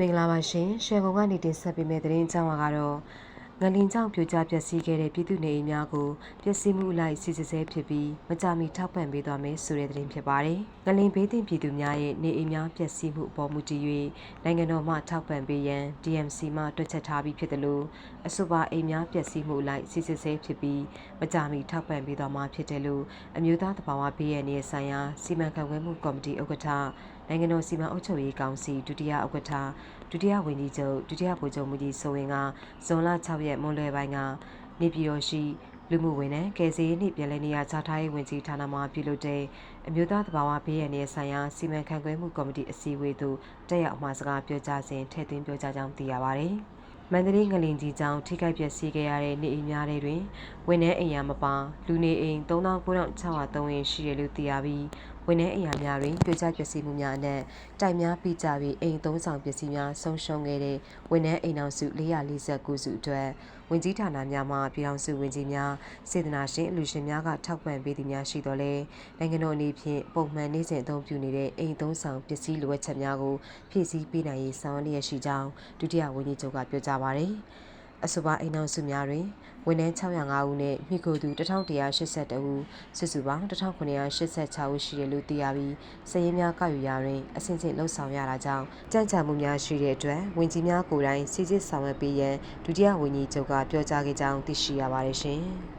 မင်္ဂလာပါရှင်ရှယ်ဘုံကနေတင်ဆက်ပေးမယ့်သတင်းအကြောင်းအရာကတော့ ငလင်ကြောင့်ပြိုကျပျက်စီးခဲ့တဲ့ပြည်သူနေအိမ်များကိုပျက်စီးမှုအလိုက်စီစစ်ဆဲဖြစ်ပြီးမကြမီထောက်ပံ့ပေးသွားမယ်ဆိုတဲ့သတင်းဖြစ်ပါတယ်။ငလင်ဘေးသင့်ပြည်သူများရဲ့နေအိမ်များပျက်စီးမှုအပေါ်မူတည်၍နိုင်ငံတော်မှထောက်ပံ့ပေးရန် DMC မှတွက်ချက်ထားပြီးဖြစ်တယ်လို့အဆိုပါအိမ်များပျက်စီးမှုအလိုက်စီစစ်ဆဲဖြစ်ပြီးမကြမီထောက်ပံ့ပေးသွားမှာဖြစ်တယ်လို့အမျိုးသားတဘာဝဘေးရန်ရဲ့ဆိုင်ရာစီမံခန့်ခွဲမှုကော်မတီဥက္ကဋ္ဌနိုင်ငံတော်စီမံအုပ်ချုပ်ရေးကောင်စီဒုတိယဥက္ကဋ္ဌဒုတိယဝန်ကြီးချုပ်ဒုတိယဗိုလ်ချုပ်မှုကြီးစိုးဝင်းကဇွန်လ6ရက်မွန်းလွယ်ပိုင်းကနေပြည်တော်ရှိလူမှုဝန်ထမ်းကယ်ဆယ်ရေးနှင့်ပြည်လည်နေရာချထားရေးဝန်ကြီးဌာနမှပြုလုပ်တဲ့အမျိုးသားသဘာဝဘေးရန်ရဲ့ဆိုင်ရာစီမံခန့်ခွဲမှုကော်မတီအစည်းအဝေးသို့တက်ရောက်မှစကားပြောကြားစဉ်ထည့်သွင်းပြောကြားကြောင်းသိရပါသည်။မန္တလေးငလင်ကြီးကြောင့်ထိခိုက်ပျက်စီးခဲ့ရတဲ့နေအိမ်များတွင်ဝန်ထမ်းအိမ်ယာမပါလူနေအိမ်39,603ရင်ရှိတယ်လို့သိရပြီး ဝန်ထမ်းအိမ်ယာများတွင်ပြိုကျပျက်စီးမှုများအနက်တိုက်များပြီးကြပြီးအိမ်သုံးဆောင်ပစ္စည်းများဆုံးရှုံးခဲ့တဲ့ဝန်ထမ်းအိမ်အောင်စု449စုအတွက်ဝင်ကြီးဌာနများမှပြည်ထောင်စုဝင်ကြီးများစေတနာရှင်အလူရှင်များကထောက်ပံ့ပေးသည်များရှိတော်လဲနိုင်ငံတော်အနေဖြင့်ပုံမှန်နေ့စဉ်အသုံးပြုနေတဲ့အိမ်သုံးဆောင်ပစ္စည်းလိုအပ်ချက်များကိုဖြည့်ဆည်းပေးနိုင်ရေးဆောင်ရွက်လျက်ရှိကြောင်းဒုတိယဝန်ကြီးချုပ်ကပြောကြားပါတယ်။ အဆိုပါအိမ်အောင်စုများတွင်ဝန်ထမ်း605ဦးနဲ့မိခိုသူ1182ဦးစုစုပေါင်း1986ဦးရှိတယ်လို့သိရပြီးစည်ရင်းများကောက်ယူရာတွင်အဆင့်ဆင့်လှုပ်ဆောင်ရတာကြောင့်ကြံ့ကြာမှုများရှိတဲ့အတွက်ဝင်ကြီးများကိုယ်တိုင်စီစစ်ဆောင်ရွက်ပေးရန်ဒုတိယဝန်ကြီးချုပ်ကပြောကြားခဲ့ကြောင်းသိရှိရပါတယ်ရှင်။